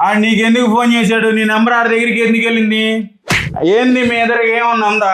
ఆ నీకెందుకు ఫోన్ చేశాడు? నీ నెంబర్ ఆడ దగ్గరికి ఎందుకు వెళ్ళింది? ఏంది మీ ఎదురుగా ఏమన్నా ఉందా?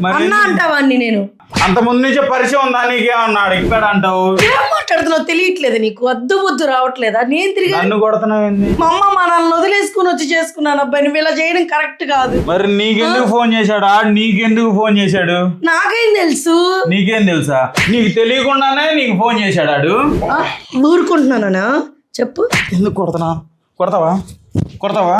మరి అన్నా అంటావాన్ని నేను. అంత ముందు నుంచే పరిచయం ఉందా నీకేమన్నాడు? ఇక్కడ అంటావు ఏం మాట్లాడుతున్నావు? తెలియట్లేదు నీకు. వద్దు బుద్ధు రావట్లేదా? నేను తిరిగి నన్ను కొడుతున్నావు ఏంది? మా అమ్మ మనల్ని వదిలేసుకుని వచ్చి చేసుకున్నాను అబ్బాయి. నువ్వు ఇలా చేయడం కరెక్ట్ కాదు. మరి నీకెందుకు ఫోన్ చేశాడు? ఆడు నీకెందుకు ఫోన్ చేశాడు? నాకేం తెలుసు? నీకేం తెలుసా? నీకు తెలియకుండానే నీకు ఫోన్ చేశాడు ఆడు ఆ, ఊరుకుంటున్నానా చెప్పు. ఎందుకు కొడతానా కొడతావా? కొడతావా?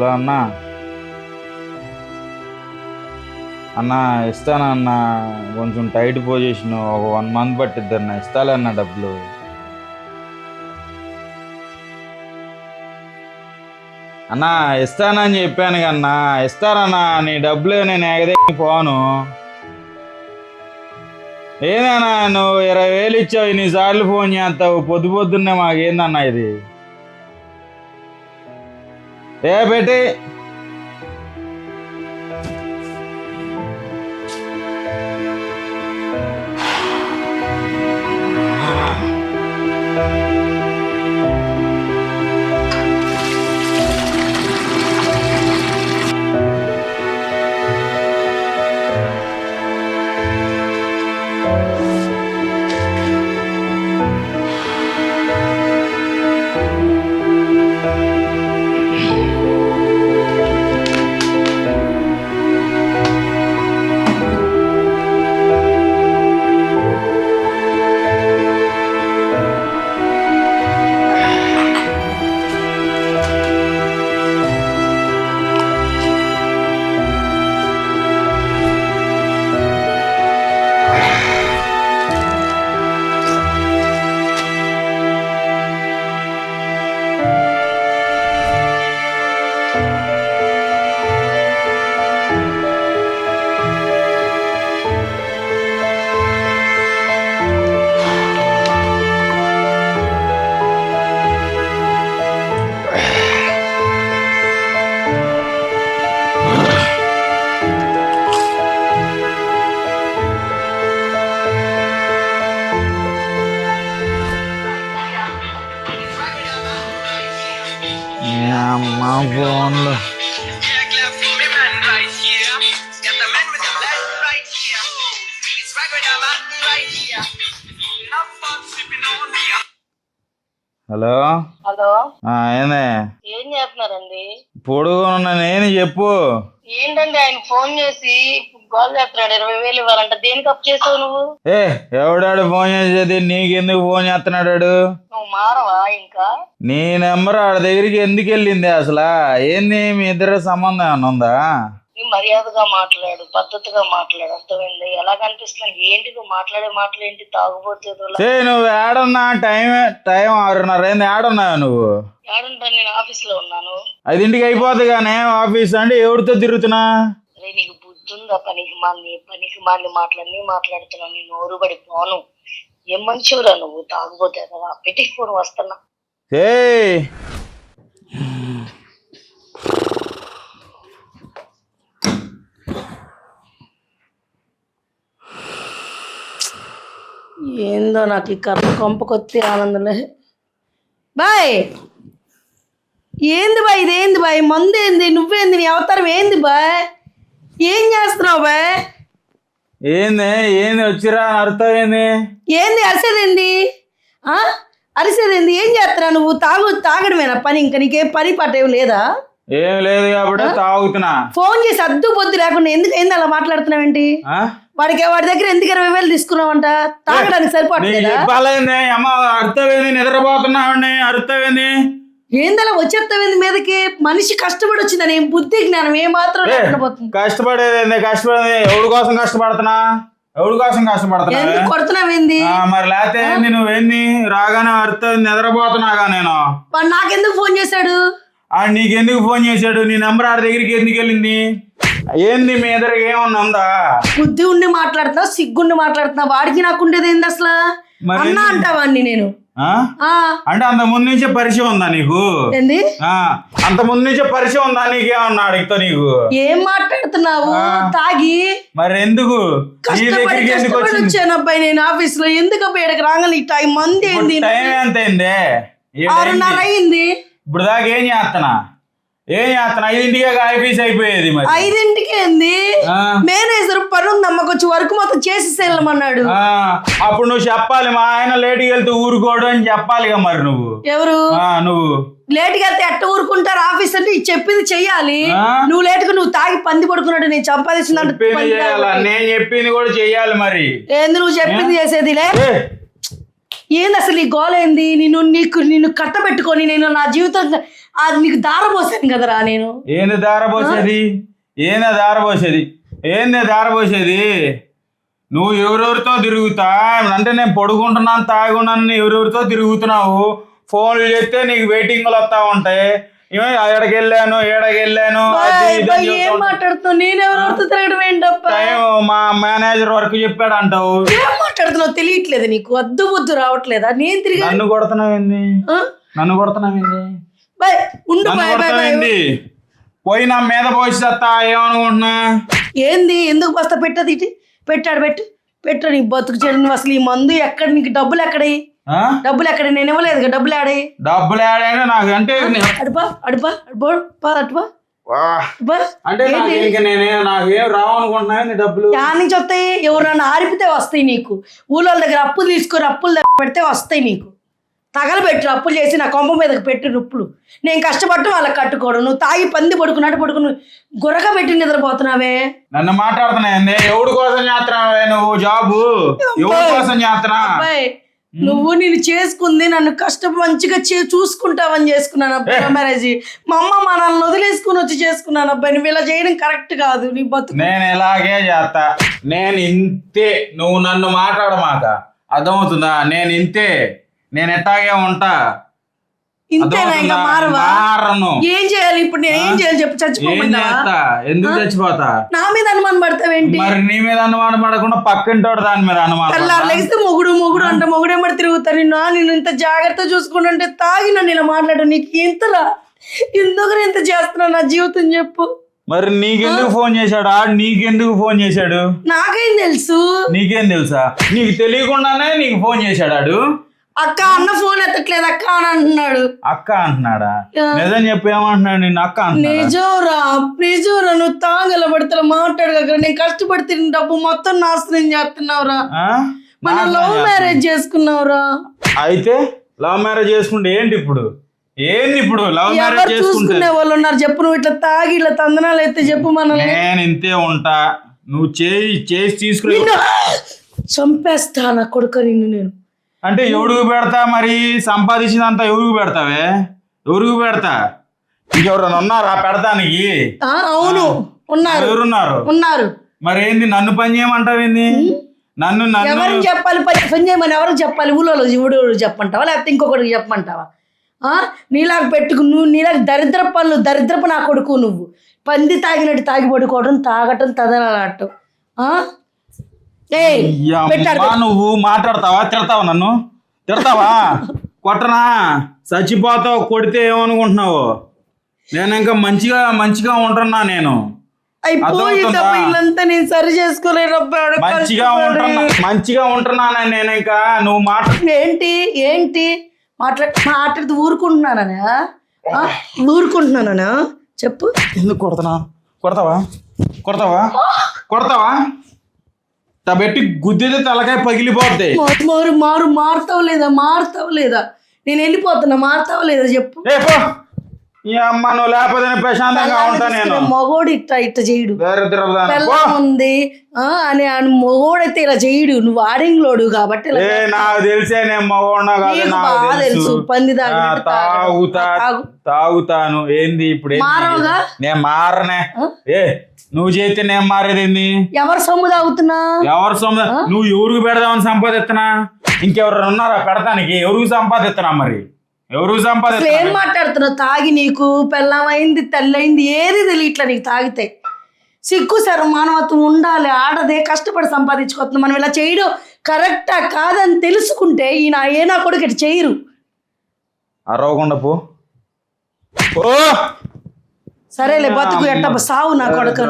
హలో అన్నా. అన్న ఇస్తానన్నా కొంచెం టైట్ పొజిషన్ ఒక వన్ మంత్ పట్టిద్ది అన్న. డబ్బులు. అన్నా ఇస్తానని చెప్పాను కన్నా ఇస్తానన్నా నీ డబ్బులు నేను ఎగదేకి పోను. ఏదన్నా నువ్వు ఇరవై వేలు ఇచ్చావు ఇన్నిసార్లు ఫోన్ చేస్తావు. పొద్దు పొద్దున్నే మాకేందన్నా ఇది? ఏ పెట్టి beer. హలో? హలో ఏందే? ఏం చేస్తున్నారండి? పొడుగున్న నేను చెప్పు? ఏంటండి ఆయన ఫోన్ చేసి గోల్ చేస్తున్నాడు ఇరవై వేలు ఇవ్వాలంట. దేనికి అప్ చేసావు నువ్వు? ఏ ఎవడాడు ఫోన్ చేసేది? నీకెందుకు ఫోన్ చేస్తున్నాడు? నువ్వు మారవా ఇంకా? నీ నెంబర్ ఆడ దగ్గరికి ఎందుకు వెళ్ళింది అసలు? ఏంది మీ ఇద్దరు సంబంధం ఏమన్నా ఉందా? నీ మర్యాదగా మాట్లాడు పద్ధతిగా మాట్లాడు అర్థమైంది? ఎలా కనిపిస్తుంది? ఏంటి నువ్వు మాట్లాడే మాటలు ఏంటి? తాగుబోతే సే నువ్వు ఏడన్నా? టైం టైం ఆరున్నర ఏంది ఏడున్నావు నువ్వు? ఏడంటా నేను ఆఫీస్లో ఉన్నాను. ఐదింటికి అయిపోద్ది కానీ ఆఫీస్ అంటే ఎవరితో తిరుగుతున్నా? నీకు బుద్ధి ఉందా పనికి మాన్ని పనికి మాన్ని మాటలన్నీ మాట్లాడుతున్నావు నీ నోరు పడి పోను ఏం మంచివురా నువ్వు? తాగుబోతే కదా పెట్టి ఫోన్ వస్తున్నా ఏందో నాకు ఈ కర్మ కొంపకొత్తి ఆనందంలో బాయ్! ఏంది బాయ్ ఇదేంది బాయ్? మందు ఏంది నువ్వేంది? నీ అవతారం ఏంది బాయ్? ఏం చేస్తున్నావు బాయ్ ఏంది? ఏంది? వచ్చిరా? అర్థం ఏంది? ఏంది? అరిసేదేంది? ఆ? అరిసేదేంది? ఏం చేస్తున్నావు? నువ్వు తాగు తాగడమేనా పని? ఇంకా నీకేం పని పాట ఏం లేదా? ఏం లేదు కాబట్టి తాగుతున్నా. ఫోన్ చేసి అద్దు పొద్దు లేకుండా ఎందుకు ఏంది అలా మాట్లాడుతున్నావేంటి ఆ? వాడికి వాడి దగ్గర ఎందుకు ఇరవై వేలు తీసుకున్నావంట? తాగడానికి అమ్మ అర్థమైంది నిద్రపోతున్నావండి అర్థమైంది ఏందలా వచ్చేస్తావేంది మీదకి? మనిషి కష్టపడి వచ్చిందని ఏం బుద్ధి జ్ఞానం ఏ మాత్రం కష్టపడేది కష్టపడేది ఎవరి కోసం కష్టపడుతున్నా? ఎవరి కోసం కష్టపడుతున్నా? కొడుతున్నావేంది మరి లేకపోతే నువ్వేంది? రాగానే అర్థం నిద్రపోతున్నాగా నేను. నాకెందుకు ఫోన్ చేశాడు? ఆ నీకెందుకు ఫోన్ చేశాడు? నీ నెంబర్ ఆడి దగ్గరికి ఎందుకు వెళ్ళింది? ఏంది మీ ఎదురుగా ఏమన్నా బుద్ధి ఉండి మాట్లాడుతున్నా సిగ్గుండి మాట్లాడుతున్నా వాడికి నాకు ఉండేది ఏంది అసలు? మరి అన్నా అంటావాడిని నేను. ఆ? ఆ. అంటే అంత ముందు నుంచే పరిచయం ఉందా నీకు? ఏంది? ఆ. అంత ముందు నుంచే పరిచయం ఉందా నీకేమన్నా అడిగితే నీకు? ఏం మాట్లాడుతున్నావు. తాగి. మరి ఎందుకు? నీ కష్టపడి దగ్గరికి ఎందుకు కష్టపడి వచ్చింది? వచ్చాను అబ్బాయి నేను ఆఫీస్లో ఎందుకు అబ్బాయి ఇక్కడికి రాగానే ఈ టైం మంది ఏంది? టైం ఎంత అయింది ఆరున్నర అయింది. ఇప్పుడు దాకా ఏం చేస్తున్నా ఏం చేస్తున్నా ఐదింటికే ఆఫీస్ అయిపోయేది మరి. ఐదింటికి ఏంది. మేనేజర్ పని ఉందమ్మ కొంచెం వర్క్ మొత్తం చేసి వెళ్ళమన్నాడు అప్పుడు నువ్వు చెప్పాలి మా ఆయన లేటుకి వెళ్తే ఊరుకోడు అని చెప్పాలిగా మరి నువ్వు. ఎవరు? నువ్వు. లేట్గా వెళ్తే ఎట్ట ఊరుకుంటారు ఆఫీస్ అంటే చెప్పింది చెయ్యాలి? నువ్వు లేట్గా నువ్వు తాగి పంది పడుకున్నాడు నేను సంపాదించినట్టు. నేను చెప్పింది కూడా చెయ్యాలి మరి. ఏంది నువ్వు చెప్పింది చేసేదిలే ఏంది అసలు ఈ గోల ఏంది? నేను నీకు నిన్ను కట్టబెట్టుకొని నేను నా జీవితం అది నీకు దారపోసాను కదరా నేను? ఏంది దారపోసేది ఏంది దారపోసేది ఏంది దారపోసేది నువ్వు ఎవరెవరితో తిరుగుతా అంటే నేను పడుకుంటున్నాను తాగున్నాను ఎవరెవరితో తిరుగుతున్నావు? ఫోన్లు చేస్తే నీకు వెయిటింగ్లు వస్తా ఉంటాయి. ఎక్కడికి వెళ్ళాను ఏడకి వెళ్ళాను ఏం. మాట్లాడుతున్నావు? నేను ఎవరితో తిరగడం ఏంటప్పా? మా మేనేజర్ వరకు చెప్పాడు అంటావు. ఏం మాట్లాడుతున్నావు తెలియట్లేదు నీకు? అద్దు బుద్ధు రావట్లేదా? నేను తిరిగి నన్ను కొడుతున్నావేంది? ఆ? నన్ను కొడుతున్నావేంది? బాయ్ ఉండు నన్ను బాయ్ బాయ్ బాయ్ కొడుతున్నావేంది పోయి నా మీద పోసేస్తా ఏమనుకుంటున్నా? ఏంది ఎందుకు బస్తా పెట్టదు ఇటు? పెట్టాడు పెట్టు. పెట్టు నీ బతుకు చెడు అసలు ఈ మందు ఎక్కడ నీకు డబ్బులు ఎక్కడయి ఆ? డబ్బులు ఎక్కడ నేను ఇవ్వలేదు డబ్బులు ఆడాయి డబ్బులు ఏడైనా నాకు అంటే అడుపా అడుపా అడుపో పా అటుపా. అంటే నాకు డబ్బులు? నుంచి వస్తాయి ఎవరన్నా ఆరిపితే వస్తాయి నీకు. ఊళ్ళో దగ్గర అప్పులు తీసుకొని అప్పులు దగ్గర పెడితే వస్తాయి నీకు. తగలబెట్టు అప్పులు చేసి నా కొంప మీదకి పెట్టు నొప్పులు. నేను కష్టపడ్డ వాళ్ళకి కట్టుకోవడం. నువ్వు తాగి పంది పడుకున్నట్టు పడుకుని గురక పెట్టి నిద్రపోతున్నావే. నన్ను మాట్లాడుతున్నాయండి ఎవడి కోసం చేస్తున్నావే నువ్వు? జాబు? కోసం చేస్తున్నా? అబ్బాయి నువ్వు నేను చేసుకుంది నన్ను కష్టం మంచిగా చే చూసుకుంటావని చేసుకున్నాను అబ్బాయి మ్యారేజ్ మా అమ్మ మా నాన్న వదిలేసుకుని వచ్చి చేసుకున్నాను అబ్బాయి. నువ్వు ఇలా చేయడం కరెక్ట్ కాదు. నీ బతుకు. నేను ఇలాగే చేస్తా. నేను ఇంతే. నువ్వు నన్ను మాట్లాడమాక. అర్థమవుతుందా? నేను ఇంతే. నేను ఎట్టాగే ఉంటా? ఇంతేనా ఇంకా అర్థమవుతుందా? మారవా? మారను. ఏం చేయాలి ఇప్పుడు నేను ఏం చేయాలి చెప్పు ఏం చేస్తా? ఎందుకు చచ్చిపోతా? నా మీద అనుమానం పడతావేంటి మరి నీ మీద అనుమానం పడకుండా పక్కింటోడు దాని మీద అనుమానం తెల్లారు పడతా? లెగిస్తే మొగుడు మొగుడు అంటే మొగుడేమడి తిరుగుతారు? నిన్ను నేను ఇంత జాగ్రత్త చూసుకుంటుంటే తాగి నన్ను ఇలా మాట్లాడు. నీకు ఇంతలా ఎందుకు ఇంత చేస్తున్నావు నా జీవితం చెప్పు. మరి నీకెందుకు ఫోన్ చేశాడు? ఆడు నీకెందుకు ఫోన్ చేశాడు? నాకేం తెలుసు? నీకేం తెలుసా? నీకు తెలియకుండానే నీకు ఫోన్ చేశాడు ఆడు అక్క అన్న ఫోన్ ఎత్తట్లేదు అక్క అని అంటున్నాడు. అక్క అంటున్నాడా. నిజం చెప్పి ఏమంటున్నాడు నిన్ను అక్క నిజంరా నిజంరా నువ్వు తాగల పడతా మాట్లాడగలరా నేను కష్టపడి తిన్న డబ్బు మొత్తం నాశనం చేస్తున్నావురా? మన లవ్. మ్యారేజ్ చేసుకున్నావురా. అయితే లవ్ మ్యారేజ్ చేసుకుంటే ఏంటి ఇప్పుడు? ఏంది ఇప్పుడు లవ్ మ్యారేజ్ చూసుకునే వాళ్ళు ఉన్నారు. చెప్పు నువ్వు ఇట్లా తాగి ఇట్లా తందనాలు అయితే చెప్పు మనల్ని. నేను ఇంతే ఉంటా. నువ్వు చేయి చేసి తీసుకుని చంపేస్తా నా కొడుకు నిన్ను నేను. అంటే ఎవరికి పెడతా మరి? సంపాదించినంత ఎవరికి పెడతావే? ఎవరికి పెడతా? ఇంకెవరైనా ఉన్నారా పెడతానికి? ఆ, అవును. ఉన్నారు. ఎవరున్నారు? ఉన్నారు. మరి ఏంది నన్ను పని చేయమంటావు ఏంది? నన్ను నన్ను ఎవరికి చెప్పాలి పని? పని చేయమని ఎవరికి చెప్పాలి? ఊళ్ళో ఊడు చెప్పమంటావా? లేకపోతే ఇంకొకటికి చెప్పమంటావా? ఆ? నీలాగా పెట్టుకు నువ్వు నీలాగా దరిద్ర పనులు దరిద్రపు నా కొడుకు నువ్వు. పంది తాగినట్టు తాగి పడుకోవడం తాగటం తదనలాడటం. ఆ? నువ్వు మాట్లాడతావా? తిడతావా నన్ను? తిడతావా? కొట్టనా? చచ్చిపోతావు కొడితే ఏమనుకుంటున్నావు? నేను ఇంకా మంచిగా మంచిగా ఉంటున్నా నేను. మంచిగా ఉంటున్నా మంచిగా ఉంటున్నాను నేను ఇంకా. నువ్వు మాట ఏంటి ఏంటి? మాట్లా మాట్లాడుతూ ఊరుకుంటున్నానా? ఊరుకుంటున్నానా చెప్పు. ఎందుకు కొడతానా కొడతావా? కొడతావా? కొడతావా? పెట్టి గుద్దితే తలకాయ పగిలిపోద్ది. మారు మారు మారు మారుతావు లేదా మారుతావు లేదా నేను వెళ్ళిపోతున్నా మారుతావు లేదా చెప్పు. ఏ పో. ఈ అమ్మ నువ్వు లేకపోతే నేను ప్రశాంతంగా ఉంటా నేను. మగోడు ఇట్ట ఇట్ట చేయడు. పెళ్ళం ఉంది ఆ, అని అని మగోడైతే ఇలా చేయడు. నువ్వు ఆడింగ్లోడు కాబట్టి ఇలా ఏ నాకు తెలిసే నేను మగవాడినా కాదు నీకు నాకు బాగా తెలుసు. తెలుసు. పంది ఆ, తాగినట్టు. తాగుతా తాగు. తాగుతాను. ఏంది ఇప్పుడు ఏంది? మారవుగా? నేను మారనే? ఏ నువ్వు చేస్తే నేను మారేది ఏంది ఎవరు సొమ్ము తాగుతున్నా? ఎవరు సొమ్ము? నువ్వు ఎవరికి పెడదామని సంపాదిస్తున్నా? ఇంకెవరు ఉన్నారా పెడతానికి? ఎవరికి సంపాదిస్తున్నా మరి? ఎవరికి అసలు ఏం సంపాదిస్తున్నా మాట్లాడుతున్నావు? తాగి నీకు పెళ్ళమైంది తెల్లైంది ఏది తెలియట్లా నీకు తాగితే. సిగ్గు సరే మానవత్వం ఉండాలి ఆడదే కష్టపడి సంపాదించుకోవచ్చు మనం ఇలా చేయడం కరెక్టా కాదని తెలుసుకుంటే ఈయన ఏ నా కొడుకు ఇటు చేయరు. అరవకుండా పో. సరేలే బతుకు ఎట్ట సావు నా కొడుకు.